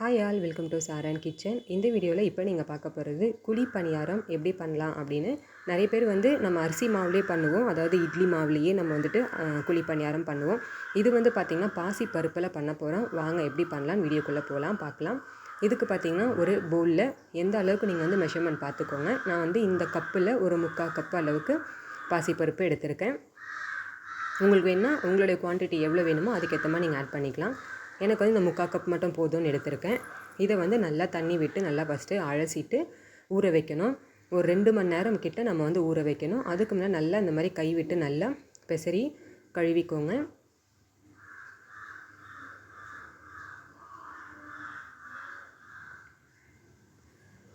Hi all welcome to Saran kitchen இந்த வீடியோவில் இப்போ நீங்கள் பார்க்க போகிறது குழி பணியாரம் எப்படி பண்ணலாம் அப்படின்னு. நிறைய பேர் வந்து நம்ம அரிசி மாவுலேயே பண்ணுவோம். அதாவது இட்லி மாவுலேயே நம்ம வந்துட்டு குழி பணியாரம் பண்ணுவோம். இது வந்து பார்த்திங்கன்னா பாசி பருப்பில் பண்ண போகிறோம் வாங்க எப்படி பண்ணலாம்னு வீடியோக்குள்ளே போகலாம் பார்க்கலாம். இதுக்கு பார்த்திங்கன்னா ஒரு பவுலில் எந்த அளவுக்கு நீங்கள் வந்து மெஷர்மெண்ட் பார்த்துக்கோங்க நான் வந்து இந்த கப்பில் ஒரு முக்கால் கப்பு அளவுக்கு பாசிப்பருப்பு எடுத்திருக்கேன். உங்களுக்கு வேணால் உங்களுடைய குவான்டிட்டி எவ்வளோ வேணுமோ அதுக்கேற்ற மாதிரி நீங்கள் ஆட் பண்ணிக்கலாம். எனக்கு வந்து இந்த முக்கால் கப் மட்டும் போதும்னு எடுத்திருக்கேன். இதை வந்து நல்லா தண்ணி விட்டு நல்லா ஃபஸ்ட்டு அலசிட்டு ஊற வைக்கணும். ஒரு ரெண்டு மணி நேரம் கிட்ட நம்ம வந்து ஊற வைக்கணும். அதுக்கு முன்னாடி நல்லா இந்த மாதிரி கை விட்டு நல்லா பெசரி கழுவிக்கோங்க.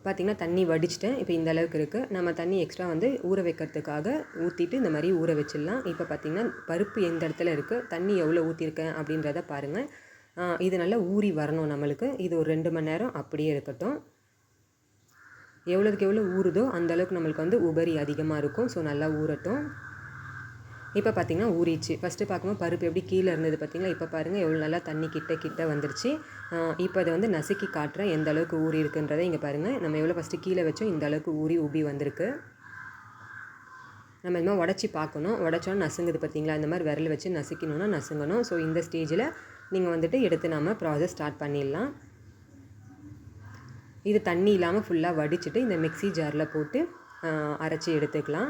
பார்த்திங்கன்னா தண்ணி வடிச்சிட்டேன். இப்போ இந்த அளவுக்கு இருக்குது நம்ம தண்ணி எக்ஸ்ட்ரா வந்து ஊற வைக்கிறதுக்காக ஊற்றிட்டு இந்த மாதிரி ஊற வச்சிடலாம். இப்போ பார்த்திங்கன்னா பருப்பு எந்த இடத்துல இருக்குது தண்ணி எவ்வளோ ஊற்றிருக்கேன் அப்படின்றத பாருங்கள் இது நல்லா ஊறி வரணும் நம்மளுக்கு. இது ஒரு ரெண்டு மணி நேரம் அப்படியே இருக்கட்டும். எவ்வளோதுக்கு எவ்வளோ ஊறுதோ அந்தளவுக்கு நம்மளுக்கு வந்து உபரி அதிகமாக இருக்கும். ஸோ நல்லா ஊறட்டும். இப்போ பார்த்திங்கன்னா ஊறிச்சு ஃபஸ்ட்டு பார்க்கும்போது பருப்பு எப்படி கீழே இருந்தது பார்த்தீங்களா இப்போ பாருங்கள் எவ்வளோ நல்லா தண்ணி கிட்ட கிட்ட வந்துருச்சு. இப்போ அதை வந்து நசுக்கி காட்டுறேன் எந்த அளவுக்கு ஊறி இருக்குன்றதை இங்கே பாருங்கள் நம்ம எவ்வளோ ஃபஸ்ட்டு கீழே வச்சோம் இந்த அளவுக்கு ஊறி உபி வந்திருக்கு. நம்ம இந்த மாதிரி உடச்சி பார்க்கணும். உடச்சோன்னா நசுங்குது பார்த்தீங்களா இந்த மாதிரி விரல் வச்சு நசுக்கணுன்னா நசுங்கணும். ஸோ இந்த ஸ்டேஜில் நீங்கள் வந்துட்டு எடுத்து நம்ம ப்ராசஸ் ஸ்டார்ட் பண்ணிடலாம். இது தண்ணி இல்லாமல் ஃபுல்லாக வடிச்சிட்டு இந்த மிக்ஸி ஜாரில் போட்டு அரைச்சி எடுத்துக்கலாம்.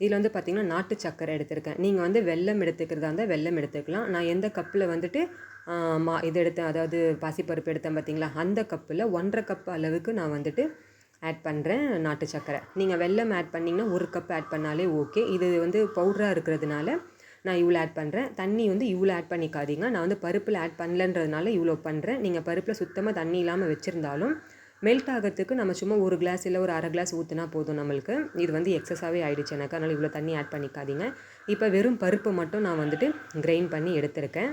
இதில் வந்து பார்த்திங்கன்னா நாட்டு சக்கரை எடுத்திருக்கேன். நீங்கள் வந்து வெல்லம் எடுத்துக்கிறதா இருந்தால் வெல்லம் எடுத்துக்கலாம். நான் எந்த கப்பில் வந்துட்டு மா இது எடுத்தேன் அதாவது பாசிப்பருப்பு எடுத்தேன் பார்த்தீங்களா அந்த கப்பில் ஒன்றரை கப் அளவுக்கு நான் வந்துட்டு ஆட் பண்ணுறேன் நாட்டு சக்கரை. நீங்கள் வெல்லம் ஆட் பண்ணிங்கன்னா ஒரு கப் ஆட் பண்ணாலே ஓகே இது வந்து பவுடராக இருக்கிறதுனால நான் இவ்வளோ ஆட் பண்ணுறேன் தண்ணி வந்து இவ்வளோ ஆட் பண்ணிக்காதீங்க. நான் வந்து பருப்பில் ஆட் பண்ணலன்றதுனால இவ்வளோ பண்ணுறேன் நீங்கள் பருப்பில் சுத்தமாக தண்ணி இல்லாமல் வச்சுருந்தாலும் மெல்ட் ஆகிறதுக்கு நம்ம சும்மா ஒரு கிளாஸ் இல்லை ஒரு அரை கிளாஸ் ஊற்றினா போதும் நம்மளுக்கு. இது வந்து எக்ஸஸாகவே ஆகிடுச்சு எனக்கு. அதனால் இவ்வளோ தண்ணி ஆட் பண்ணிக்காதீங்க. இப்போ வெறும் பருப்பு மட்டும் நான் வந்துட்டு கிரைண்ட் பண்ணி எடுத்திருக்கேன்.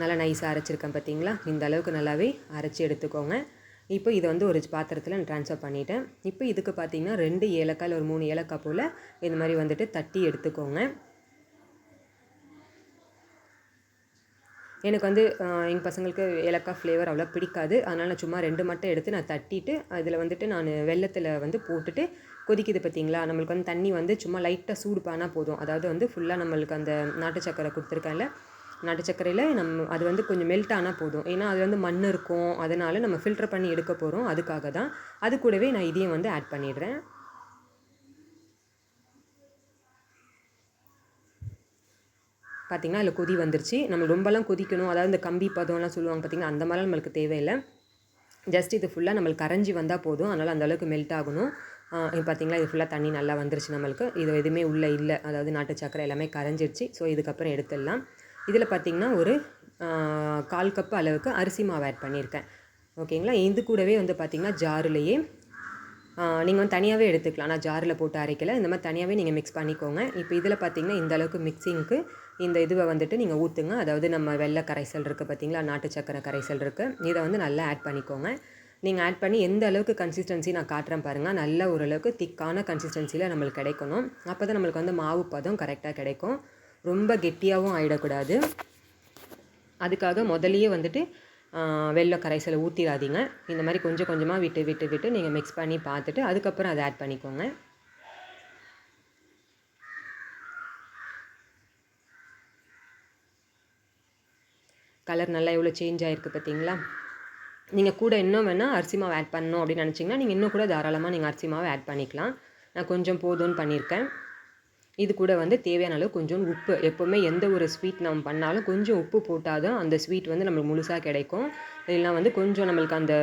நல்லா நைஸாக அரைச்சிருக்கேன் பார்த்தீங்களா இந்த அளவுக்கு நல்லாவே அரைச்சி எடுத்துக்கோங்க. இப்போ இதை வந்து ஒரு பாத்திரத்தில் நான் ட்ரான்ஸ்ஃபர் பண்ணிட்டேன். இப்போ இதுக்கு பார்த்தீங்கன்னா ரெண்டு ஏலக்காய் இல்லை ஒரு மூணு ஏலக்காய் போல் இந்த மாதிரி வந்துட்டு தட்டி எடுத்துக்கோங்க. எனக்கு வந்து எங்கள் பசங்களுக்கு ஏலக்காய் ஃப்ளேவர் அவ்வளோ பிடிக்காது. அதனால் நான் சும்மா ரெண்டு மட்டும் எடுத்து நான் தட்டிட்டு அதில் வந்துட்டு நான் வெள்ளத்தில் வந்து போட்டுட்டு கொதிக்குது பார்த்தீங்களா நம்மளுக்கு வந்து தண்ணி வந்து சும்மா லைட்டாக சூடு பானால் போதும். அதாவது வந்து ஃபுல்லாக நம்மளுக்கு அந்த நாட்டு சக்கரை கொடுத்துருக்கேன்ல நாட்டுச்சக்கரையில் நம்ம அது வந்து கொஞ்சம் மெல்ட் ஆனால் போதும். ஏன்னா அது வந்து மண் இருக்கும். அதனால் நம்ம ஃபில்டர் பண்ணி எடுக்க போகிறோம் அதுக்காக தான். அது கூடவே நான் இதையும் வந்து ஆட் பண்ணிடுறேன். பார்த்திங்கன்னா அதில் கொதி வந்துருச்சு. நம்ம ரொம்பலாம் கொதிக்கணும். அதாவது இந்த கம்பி பதம்லாம் சொல்லுவாங்க பார்த்திங்கன்னா அந்த மாதிரிலாம் நம்மளுக்கு தேவையில்லை. ஜஸ்ட் இது ஃபுல்லாக நம்மளுக்கு கரைஞ்சி வந்தால் போதும். அதனால் அந்தளவுக்கு மெல்ட் ஆகணும். இப்போ இது ஃபுல்லாக தண்ணி நல்லா வந்துருச்சு நம்மளுக்கு. இது எதுவுமே உள்ளே இல்லை. அதாவது நாட்டு சக்கரை எல்லாமே கரைஞ்சிருச்சு. ஸோ இதுக்கப்புறம் எடுத்துடலாம். இதில் பார்த்தீங்கன்னா ஒரு கால் கப்பு அளவுக்கு அரிசி மாவு ஆட் பண்ணியிருக்கேன். ஓகேங்களா? இது கூடவே வந்து பார்த்திங்கன்னா ஜாருலேயே நீங்கள் வந்து தனியாகவே எடுத்துக்கலாம். நான் ஜாரில் போட்டு அரைக்கல. இந்த மாதிரி தனியாகவே நீங்கள் மிக்ஸ் பண்ணிக்கோங்க. இப்போ இதில் பார்த்தீங்கன்னா இந்த அளவுக்கு மிக்சிங்க்கு இந்த இதுவை வந்துட்டு நீங்கள் ஊற்றுங்க அதாவது நம்ம வெள்ளை கரைசல் இருக்குது பார்த்தீங்களா? நாட்டு சக்கரை கரைசல் இருக்குது இதை வந்து நல்லா ஆட் பண்ணிக்கோங்க. நீங்கள் ஆட் பண்ணி எந்த அளவுக்கு கன்சிஸ்டன்சி நான் காட்டுறேன் பாருங்கள் நல்ல ஓரளவுக்கு திக்கான கன்சிஸ்டன்சியில் நம்மளுக்கு கிடைக்கணும். அப்போ தான் நம்மளுக்கு வந்து மாவு பதம் கரெக்டாக கிடைக்கும். ரொம்ப கெட்டியாகவும் ஆகிடக்கூடாது அதுக்காக முதல்லயே வந்துட்டு வெள்ளை கரைசலை ஊற்றிடாதீங்க இந்த மாதிரி கொஞ்சம் கொஞ்சமாக விட்டு விட்டு விட்டு நீங்கள் மிக்ஸ் பண்ணி பார்த்துட்டு அதுக்கப்புறம் அதை ஆட் பண்ணிக்கோங்க. கலர் நல்லா எவ்வளோ சேஞ்ச் ஆகிருக்கு பார்த்தீங்களா? நீங்கள் கூட இன்னும் வேணால் அரிசி மாவு ஆட் பண்ணணும் அப்படின்னு நினச்சிங்கன்னா நீங்கள் இன்னும் கூட தாராளமாக நீங்கள் அரிசி மாவு ஆட் பண்ணிக்கலாம். நான் கொஞ்சம் போதும்னு பண்ணியிருக்கேன். இது கூட வந்து தேவையான அளவு கொஞ்சம் உப்பு. எப்போவுமே எந்த ஒரு ஸ்வீட் நம்ம பண்ணாலும் கொஞ்சம் உப்பு போட்டால் தான் அந்த ஸ்வீட் வந்து நம்மளுக்கு முழுசாக கிடைக்கும். இல்லைனா வந்து கொஞ்சம் நம்மளுக்கு அந்த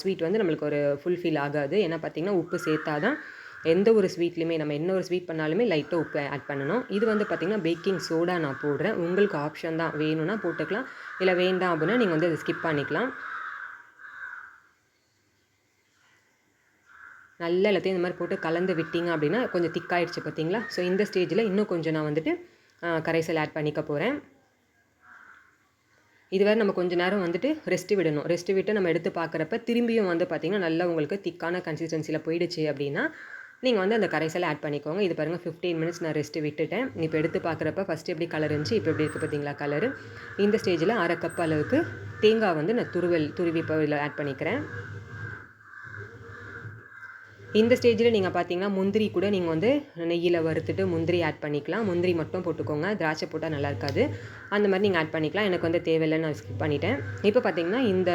ஸ்வீட் வந்து நம்மளுக்கு ஒரு ஃபுல்ஃபில் ஆகாது. ஏன்னா பார்த்திங்கன்னா உப்பு சேர்த்தா தான் எந்த ஒரு ஸ்வீட்லையுமே நம்ம என்ன ஒரு ஸ்வீட் பண்ணாலுமே லைட்டாக உப்பு ஆட் பண்ணணும். இது வந்து பார்த்திங்கன்னா பேக்கிங் சோடா நான் போடுறேன். உங்களுக்கு ஆப்ஷன் தான். வேணும்னா போட்டுக்கலாம். இல்லை வேண்டாம் அப்படின்னா நீங்கள் வந்து அதை ஸ்கிப் பண்ணிக்கலாம். நல்லா எல்லாத்தையும் இந்த மாதிரி போட்டு கலந்து விட்டீங்க அப்படின்னா கொஞ்சம் திக்காயிடுச்சு பார்த்தீங்களா? ஸோ இந்த ஸ்டேஜில் இன்னும் கொஞ்சம் நான் வந்துட்டு கரைசல் ஆட் பண்ணிக்க போகிறேன் இதுவரை நம்ம கொஞ்ச நேரம் வந்துட்டு ரெஸ்ட் விடணும். ரெஸ்ட் விட்டு நம்ம எடுத்து பார்க்குறப்ப திரும்பியும் வந்து பார்த்திங்கன்னா நல்லா உங்களுக்கு திக்கான கன்சிஸ்டன்சியில் போயிடுச்சு அப்படின்னா நீங்கள் வந்து அந்த கரைசலை ஆட் பண்ணிக்கோங்க. இது பாருங்கள் ஃபிஃப்டீன் மினிட்ஸ் நான் ரெஸ்ட்டு விட்டுட்டேன். இப்போ எடுத்து பார்க்குறப்ப ஃபஸ்ட்டு எப்படி கலர் இருந்துச்சு இப்போ எப்படி இருக்குது பார்த்தீங்களா கலரு இந்த ஸ்டேஜில் அரை கப் அளவுக்கு தேங்காய் வந்து நான் துருவல் துருவி இப்போ இதில் ஆட் பண்ணிக்கிறேன். இந்த ஸ்டேஜில் நீங்கள் பார்த்தீங்கன்னா முந்திரி கூட நீங்கள் வந்து நெய்யில் வறுத்துட்டு முந்திரி ஆட் பண்ணிக்கலாம். முந்திரி மட்டும் போட்டுக்கோங்க. திராட்சை போட்டால் நல்லா இருக்காது. அந்த மாதிரி நீங்கள் ஆட் பண்ணிக்கலாம். எனக்கு வந்து தேவையில்லைன்னு நான் ஸ்கிப் பண்ணிட்டேன். இப்போ பார்த்தீங்கன்னா இந்த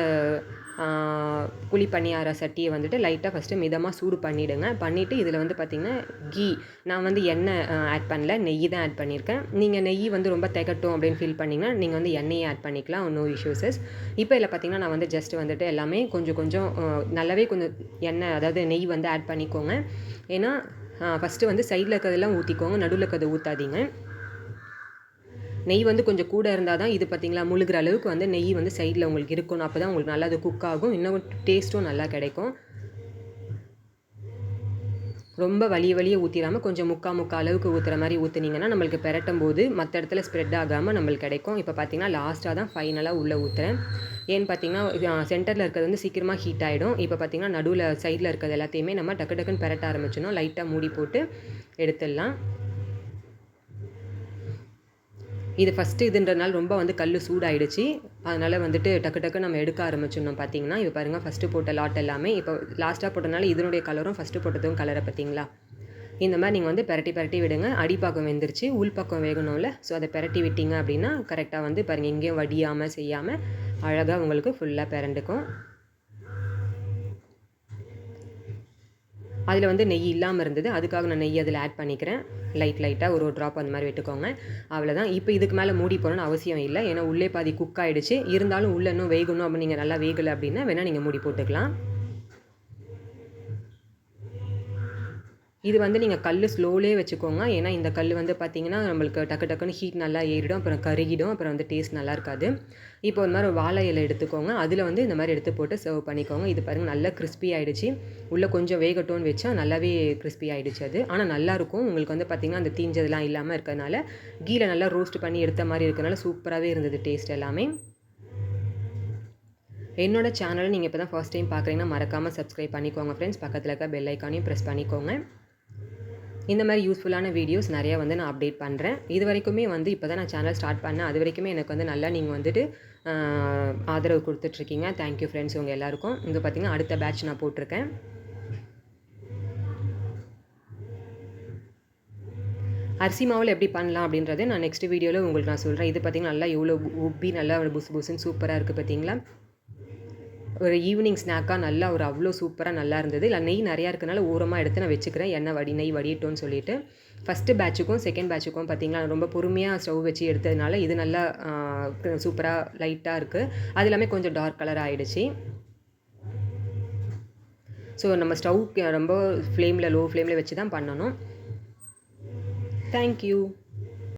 குழி பணியார சட்டியை வந்துட்டு லைட்டாக ஃபஸ்ட்டு மிதமாக சூடு பண்ணிவிடுங்க பண்ணிவிட்டு இதில் வந்து பார்த்திங்கன்னா கீ. நான் வந்து எண்ணெய் ஆட் பண்ணல. நெய் தான் ஆட் பண்ணியிருக்கேன் நீங்கள் நெய் வந்து ரொம்ப திகட்டும் அப்படின்னு ஃபீல் பண்ணிங்கன்னா நீங்கள் வந்து எண்ணெயை ஆட் பண்ணிக்கலாம். நோ இஷ்யூஸஸ் இப்போ இதில் பார்த்திங்கன்னா நான் வந்து ஜஸ்ட் வந்துட்டு எல்லாமே கொஞ்சம் கொஞ்சம் நல்லாவே கொஞ்சம் எண்ணெய் அதாவது நெய் வந்து ஆட் பண்ணிக்கோங்க. ஏன்னா ஃபஸ்ட்டு வந்து சைடில் இருக்கிறதெல்லாம் ஊற்றிக்கோங்க நடுவில் இருக்கிறத ஊற்றாதீங்க நெய் வந்து கொஞ்சம் கூட இருந்தால் தான் இது பார்த்திங்களா முழுகிற அளவுக்கு வந்து நெய் வந்து சைடில் உங்களுக்கு இருக்கணும். அப்போ தான் உங்களுக்கு நல்லா அது குக் ஆகும். இன்னும் டேஸ்ட்டும் நல்லா கிடைக்கும். ரொம்ப வலிய வலிய ஊற்றிடாமல் கொஞ்சம் முக்கா முக்கா அளவுக்கு ஊற்றுற மாதிரி ஊற்றுனீங்கன்னா நம்மளுக்கு பெரட்டும் போது மற்ற இடத்துல ஸ்ப்ரெட் ஆகாமல் நம்மளுக்கு கிடைக்கும். இப்போ பார்த்தீங்கன்னா லாஸ்ட்டாக தான் ஃபைனலாக உள்ளே ஊற்றுறேன் ஏன்னு பார்த்தீங்கன்னா சென்டரில் இருக்கிறது வந்து சீக்கிரமாக ஹீட் ஆகிடும் இப்போ பார்த்தீங்கன்னா நடுவில் சைடில் இருக்கிறது எல்லாத்தையுமே நம்ம டக்கு டக்குன்னு பெரட்ட ஆரம்பிச்சிடணும். லைட்டாக மூடி போட்டு எடுத்துடலாம். இது ஃபஸ்ட்டு இதுன்றனால ரொம்ப வந்து கல் சூடாயிடுச்சு. அதனால் வந்துட்டு டக்கு டக்கு நம்ம எடுக்க ஆரம்பிச்சிடணும் பார்த்தீங்கன்னா இப்போ பாருங்கள் ஃபஸ்ட்டு போட்ட லாட் எல்லாமே. இப்போ லாஸ்ட்டாக போட்டனால இதனுடைய கலரும் ஃபஸ்ட்டு போட்டதும் கலரை பார்த்தீங்களா இந்த மாதிரி நீங்கள் வந்து பெரட்டி பெரட்டி விடுங்க. அடிப்பாக்கம் வெந்துருச்சு. உள்பக்கம் வேகணும்ல. ஸோ அதை பெரட்டி விட்டீங்க அப்படின்னா கரெக்டாக வந்து பாருங்கள் எங்கேயும் வடியாமல் செய்யாமல் அழகாக உங்களுக்கு ஃபுல்லாக பிறண்டுக்கும் அதில் வந்து நெய் இல்லாமல் இருந்தது. அதுக்காக நான் நெய் அதில் ஆட் பண்ணிக்கிறேன். லைட் லைட்டாக ஒரு ஒரு ட்ராப் அந்த மாதிரி விட்டுக்கோங்க. அவ்வளோதான் இப்போ இதுக்கு மேலே மூடி போகணும்னு அவசியம் இல்லை. ஏன்னா உள்ளே பாதி குக் ஆகிடுச்சு இருந்தாலும் உள்ளே இன்னும் வேகணும். அப்படின்னு நீங்கள் நல்லா வேகலை அப்படின்னா வேணால் நீங்கள் மூடி போட்டுக்கலாம். இது வந்து நீங்கள் கல் ஸ்லோலே வச்சுக்கோங்க. ஏன்னா இந்த கல் வந்து பார்த்தீங்கன்னா நம்மளுக்கு டக்கு டக்குன்னு ஹீட் நல்லா ஏறிடும். அப்புறம் கருகிடும். அப்புறம் வந்து டேஸ்ட் நல்லா இருக்காது. இப்போ ஒரு மாதிரி வாழை இலை எடுத்துக்கோங்க. அதில் வந்து இந்த மாதிரி எடுத்து போட்டு சர்வ் பண்ணிக்கோங்க. இது பாருங்கள் நல்லா கிறிஸ்பி ஆகிடுச்சு உள்ளே கொஞ்சம் வேகட்டும்னு வச்சா நல்லாவே கிறிஸ்பி ஆகிடுச்சு அது. ஆனால் நல்லாயிருக்கும் உங்களுக்கு வந்து பார்த்திங்கன்னா அந்த தீஞ்சதெல்லாம் இல்லாமல் இருக்கிறதுனால கீழே நல்லா ரோஸ்ட் பண்ணி எடுத்த மாதிரி இருக்கிறனால சூப்பராகவே இருந்தது டேஸ்ட் எல்லாமே. என்னோடய சேனலை நீங்கள் இப்போ தான் ஃபஸ்ட் டைம் பார்க்குறீங்கன்னா மறக்காமல் சப்ஸ்கிரைப் பண்ணிக்கோங்க ஃப்ரெண்ட்ஸ் பக்கத்தில் இருக்க பெல் ஐக்கானையும் ப்ரெஸ் பண்ணிக்கோங்க. இந்த மாதிரி யூஸ்ஃபுல்லான வீடியோஸ் நிறையா வந்து நான் அப்டேட் பண்ணுறேன் இது வரைக்குமே வந்து இப்போ தான் நான் சேனல் ஸ்டார்ட் பண்ணேன். அது வரைக்குமே எனக்கு வந்து நல்லா நீங்கள் வந்துட்டு ஆதரவு கொடுத்துட்ருக்கீங்க. தேங்க்யூ ஃப்ரெண்ட்ஸ் உங்கள் எல்லாருக்கும். இங்கே பார்த்தீங்கன்னா அடுத்த பேட்ச் நான் போட்டிருக்கேன். அரிசி மாவில் எப்படி பண்ணலாம் அப்படின்றத நான் நெக்ஸ்ட் வீடியோவில் உங்களுக்கு நான் சொல்கிறேன் இது பார்த்திங்கன்னா நல்லா எவ்வளோ உப்பி நல்லா புசு புசுன்னு சூப்பராக இருக்குது பார்த்தீங்களா ஒரு ஈவினிங் ஸ்நாக்காக நல்லா ஒரு அவ்வளோ சூப்பராக நல்லா இருந்தது. இல்லை நெய் நிறையா இருக்கனால ஓரமாக எடுத்து நான் வச்சுக்கிறேன். எண்ணெய் வடி நெய் வடிட்டோன்னு சொல்லிட்டு. ஃபஸ்ட்டு பேட்சுக்கும் செகண்ட் பேட்சுக்கும் பார்த்திங்களா ரொம்ப பொறுமையாக ஸ்டவ் வச்சு எடுத்ததுனால இது நல்லா சூப்பராக லைட்டாக இருக்குது அது எல்லாமே கொஞ்சம் டார்க் கலர் ஆகிடுச்சு ஸோ நம்ம ஸ்டவ் ரொம்ப ஃப்ளேமில் லோ ஃப்ளேமில் வச்சு தான் பண்ணணும். தேங்க்யூ